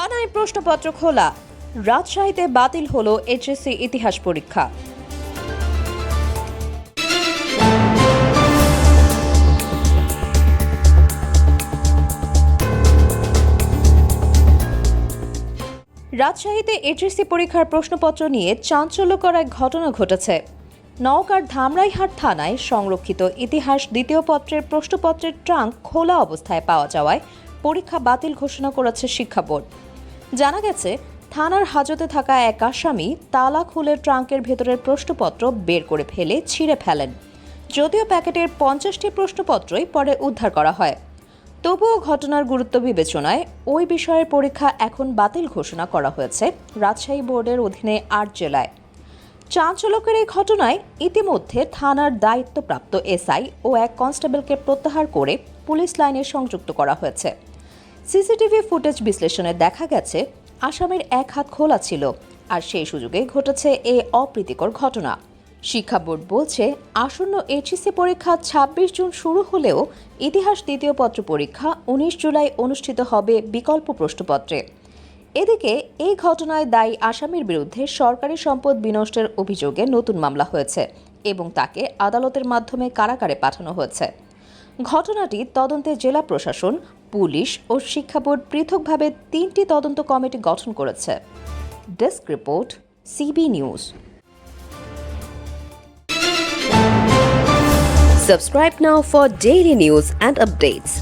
থানায় প্রশ্নপত্র খোলা। রাজশাহীতে বাতিল হলো এইচএসসি ইতিহাস পরীক্ষা। রাজশাহীতে এইচএসসি পরীক্ষার প্রশ্নপত্র নিয়ে চাঞ্চল্যকর এক ঘটনা ঘটেছে। নওগাঁর ধামরাইহাট থানায় সংরক্ষিত ইতিহাস দ্বিতীয় পত্রের প্রশ্নপত্রের ট্রাঙ্ক খোলা অবস্থায় পাওয়া যাওয়ায় পরীক্ষা বাতিল ঘোষণা করেছে শিক্ষা বোর্ড। জানা গেছে, থানার হাজতে থাকা এক আসামি তালা খুলে ট্রাঙ্কের ভেতরের প্রশ্নপত্র বের করে ফেলে ছিঁড়ে ফেলেন। যদিও প্যাকেটের পঞ্চাশটি প্রশ্নপত্রই পরে উদ্ধার করা হয়। তবুও ঘটনার গুরুত্ব বিবেচনায় ওই বিষয়ের পরীক্ষা এখন বাতিল ঘোষণা করা হয়েছে রাজশাহী বোর্ডের অধীনে আট জেলায়। চাঞ্চল্যকের এই ঘটনায় ইতিমধ্যে থানার দায়িত্বপ্রাপ্ত এসআই ও এক কনস্টেবলকে প্রত্যাহার করে পুলিশ লাইনে সংযুক্ত করা হয়েছে। সিসিটিভি ফুটেজ বিশ্লেষণে দেখা গেছে, আসামির এক হাত খোলা ছিল আর সেই সুযোগে ঘটেছে এই অপ্রীতিকর ঘটনা। শিক্ষা বোর্ড বলছে, আসন্ন এইচএসসি পরীক্ষা ছাব্বিশ জুন শুরু হলেও ইতিহাস দ্বিতীয় পত্র পরীক্ষা উনিশ জুলাই অনুষ্ঠিত হবে বিকল্প প্রশ্নপত্রে। এদিকে, এই ঘটনায় দায়ী আসামির বিরুদ্ধে সরকারি সম্পদ বিনষ্টের অভিযোগে নতুন মামলা হয়েছে এবং তাকে আদালতের মাধ্যমে কারাগারে পাঠানো হয়েছে। ঘটনাটি তদন্তে জেলা প্রশাসন পুলিশ ও শিক্ষা বোর্ড পৃথকভাবে তিনটি তদন্ত কমিটি গঠন করেছে desk report CB news subscribe now for daily news and updates.